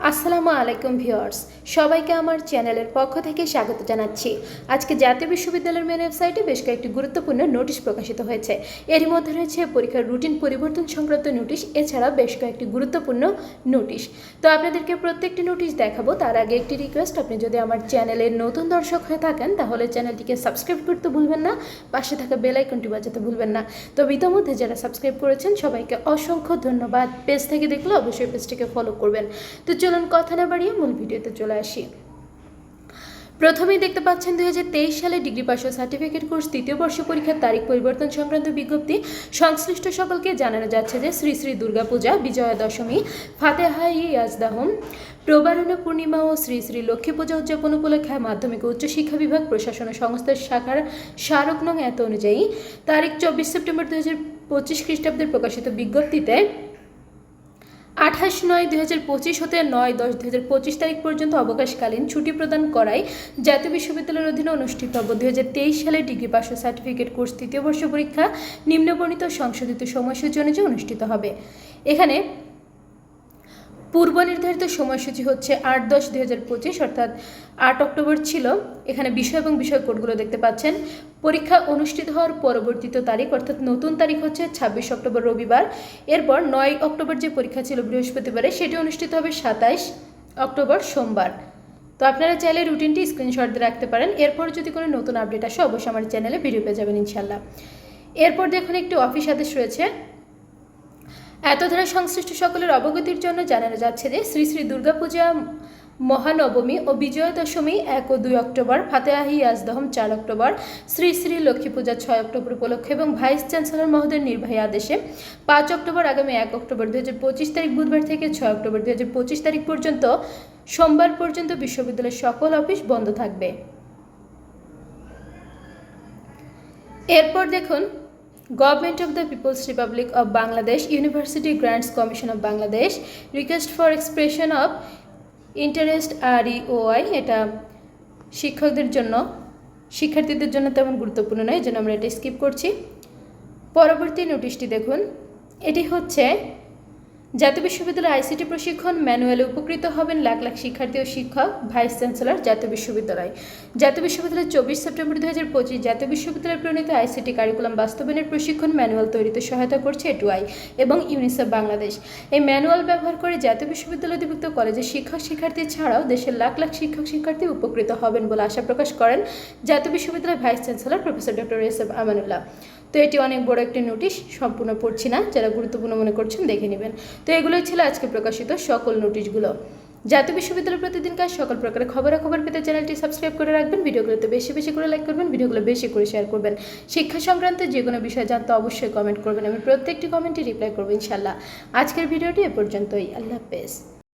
আসসালামু আলাইকুম ভিউয়ার্স, সবাইকে আমার চ্যানেলের পক্ষ থেকে স্বাগত জানাচ্ছি। আজকে জাতীয় বিশ্ববিদ্যালয়ের মেন ওয়েবসাইটে বেশ কয়েকটি গুরুত্বপূর্ণ নোটিশ প্রকাশিত হয়েছে। এরই মধ্যে রয়েছে পরীক্ষার রুটিন পরিবর্তন সংক্রান্ত নোটিশ এছাড়া বেশ কয়েকটি গুরুত্বপূর্ণ নোটিশ তো আপনাদেরকে প্রত্যেকটি নোটিশ দেখাবো, তার আগে একটি রিকোয়েস্ট আপনি যদি আমার চ্যানেলের নতুন দর্শক হয়ে থাকেন, তাহলে চ্যানেলটিকে সাবস্ক্রাইব করতে ভুলবেন না, পাশে থাকা বেল আইকনটি বাজাতে ভুলবেন না। তো ইতিমধ্যে যারা সাবস্ক্রাইব করেছেন, সবাইকে অসংখ্য ধন্যবাদ। পেজ থেকে দেখলে অবশ্যই পেজটিকে ফলো করবেন। তো চলুন কথা না বাড়িয়ে মূল ভিডিওতে চলে আসি। প্রথমেই দেখতে পাচ্ছেন দুই হাজার তেইশ সালে ডিগ্রি ও সার্টিফিকেট কোর্স তৃতীয় বর্ষ পরীক্ষার তারিখ পরিবর্তন সংক্রান্ত বিজ্ঞপ্তি সংশ্লিষ্ট সকলকে জানানো যাচ্ছে যে শ্রী শ্রী দুর্গাপূজা, বিজয়া দশমী, ফাতেহা ইয়াজদাহম প্রবারণ পূর্ণিমা ও শ্রী শ্রী লক্ষ্মী পূজা উদযাপন উপলক্ষে মাধ্যমিক ও উচ্চশিক্ষা বিভাগ, প্রশাসন সংস্থার শাখার স্মারক নং এত অনুযায়ী তারিখ চব্বিশ সেপ্টেম্বর দু হাজার পঁচিশ খ্রিস্টাব্দের প্রকাশিত বিজ্ঞপ্তিতে আঠাশ নয় দুই হাজার পঁচিশ হতে নয় দশ দুই হাজার পঁচিশ তারিখ পর্যন্ত অবকাশকালীন ছুটি প্রদান করায় জাতীয় বিশ্ববিদ্যালয়ের অধীনে অনুষ্ঠিত হব দুই হাজার তেইশ সালে ডিগ্রি ও সার্টিফিকেট কোর্স তৃতীয় বর্ষ পরীক্ষা। নিম্নবর্ণিত সংশোধিত সময়সূচি অনুযায়ী অনুষ্ঠিত হবে। এখানে পূর্ব নির্ধারিত সময়সূচি হচ্ছে আট দশ দুই হাজার পঁচিশ, অর্থাৎ আট অক্টোবর ছিল। এখানে বিষয় এবং বিষয় কোডগুলো দেখতে পাচ্ছেন। পরীক্ষা অনুষ্ঠিত হওয়ার পরবর্তীত তারিখ, অর্থাৎ নতুন তারিখ হচ্ছে ছাব্বিশ অক্টোবর রবিবার। এরপর নয় অক্টোবর যে পরীক্ষা ছিল বৃহস্পতিবারে, সেটি অনুষ্ঠিত হবে সাতাইশ অক্টোবর সোমবার। তো আপনারা চাইলে রুটিনটি স্ক্রিনশট দিয়ে রাখতে পারেন। এরপর যদি কোনো নতুন আপডেট আসে, অবশ্যই আমার চ্যানেলে ভিডিও পেয়ে যাবেন ইনশাল্লাহ এরপর দেখুন একটি অফিস আদেশ রয়েছে। এত ধারা সংশ্লিষ্ট সকলের অবগতির জন্য জানানো যাচ্ছে যে, শ্রী শ্রী দুর্গাপূজা মহানবমী ও বিজয়া দশমী এক ও দুই অক্টোবর, ফাতেহাহি আজদহম চার অক্টোবর, শ্রী শ্রী লক্ষ্মী পূজা ছয় অক্টোবর উপলক্ষে এবং ভাইস চ্যান্সেলর মহোদয়ের নির্বাহী আদেশে পাঁচ অক্টোবর আগামী এক অক্টোবর দু হাজার পঁচিশ তারিখ বুধবার থেকে ছয় অক্টোবর দু হাজার পঁচিশ তারিখ পর্যন্ত সোমবার পর্যন্ত বিশ্ববিদ্যালয়ের সকল অফিস বন্ধ থাকবে। এরপর দেখুন of the people's republic of Bangladesh university grants commission of Bangladesh request for expression of interest R EOI এটা শিক্ষকদের জন্য, শিক্ষার্থীদের জন্য তেমন গুরুত্বপূর্ণ নয়, এই জন্য আমরা এটা স্কিপ করছি। পরবর্তী নোটিশটি দেখুন। এটি হচ্ছে জাতীয় বিশ্ববিদ্যালয় আইসিটি প্রশিক্ষণ ম্যানুয়ালে উপকৃত হবেন লাখ লাখ শিক্ষার্থী ও শিক্ষক, ভাইস চ্যান্সেলর জাতীয় বিশ্ববিদ্যালয়। জাতীয় বিশ্ববিদ্যালয় চব্বিশ সেপ্টেম্বর দু হাজার পঁচিশ জাতীয় বিশ্ববিদ্যালয় প্রণীত আইসিটি কারিকুলাম বাস্তবায়নের প্রশিক্ষণ ম্যানুয়াল তৈরিতে সহায়তা করছে এটুআই এবং ইউনিসেফ বাংলাদেশ। এই ম্যানুয়াল ব্যবহার করে জাতীয় বিশ্ববিদ্যালয় অধিভুক্ত কলেজের শিক্ষক শিক্ষার্থী ছাড়াও দেশের লাখ লাখ শিক্ষক শিক্ষার্থী উপকৃত হবেন বলে আশা প্রকাশ করেন জাতীয় বিশ্ববিদ্যালয়ের vice chancellor professor doctor S F Amanullah. তো এটি অনেক বড় একটি নোটিশ, সম্পূর্ণ পড়ছি না, যারা গুরুত্বপূর্ণ মনে করছেন দেখে নেবেন। তো এগুলোই ছিল আজকে প্রকাশিত সকল নোটিশগুলো। জাতীয় বিশ্ববিদ্যালয় প্রতিদিনকার সকল প্রকারের খবরাখবর পেতে চ্যানেলটি সাবস্ক্রাইব করে রাখবেন, ভিডিওগুলোতে বেশি বেশি করে লাইক করবেন, ভিডিওগুলো বেশি করে শেয়ার করবেন। শিক্ষা সংক্রান্ত যে কোনো বিষয় জানতে অবশ্যই কমেন্ট করবেন, আমি প্রত্যেকটি কমেন্টে রিপ্লাই করব ইনশাল্লাহ আজকের ভিডিওটি এ পর্যন্তই, আল্লাহ হাফেজ।